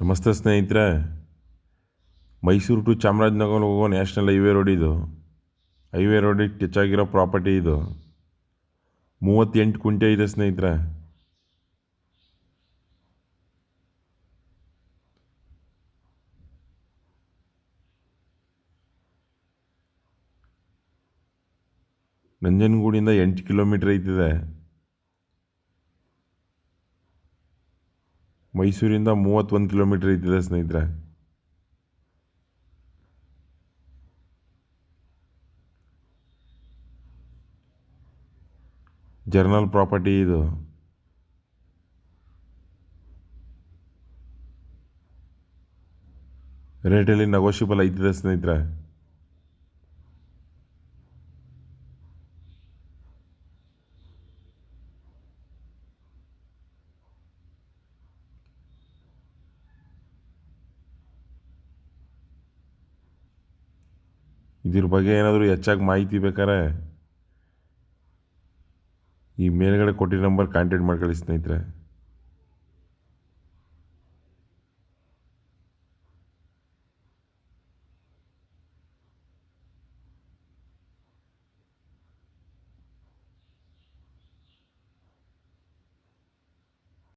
ನಮಸ್ತೆ ಸ್ನೇಹಿತರೆ. ಮೈಸೂರು ಟು ಚಾಮರಾಜನಗರ ಹೋಗೋ ನ್ಯಾಷನಲ್ ಹೈವೇ ರೋಡ್ ಇದು. ಹೈವೇ ರೋಡಿಗೆ ಟಚ್ ಆಗಿರೋ ಪ್ರಾಪರ್ಟಿ ಇದು. ಮೂವತ್ತೆಂಟು ಕುಂಟೆ ಇದೆ ಸ್ನೇಹಿತರೆ. ನಂಜನಗೂಡಿಂದ ಎಂಟು ಕಿಲೋಮೀಟ್ರ್ ಐತಿದೆ. ಮೈಸೂರಿಂದ ಮೂವತ್ತೊಂದು ಕಿಲೋಮೀಟ್ರ್ ಇದ್ದಿದೆ ಸ್ನೇಹಿತರೆ. ಜರ್ನಲ್ ಪ್ರಾಪರ್ಟಿ ಇದು. ರೇಟಲ್ಲಿ ನಗೋಶಿಬಲ್ ಐತಿದೆ ಸ್ನೇಹಿತರೆ. ಇದ್ರ ಬಗ್ಗೆ ಏನಾದರೂ ಹೆಚ್ಚಾಗಿ ಮಾಹಿತಿ ಬೇಕಾರೆ ಈ ಮೇಲ್ಗಡೆ ಕೊಟ್ಟಿರೋ ನಂಬರ್ ಕಾಂಟ್ಯಾಕ್ಟ್ ಮಾಡ್ಕೊಳ್ಳಿ ಸ್ನೇಹಿತರೆ.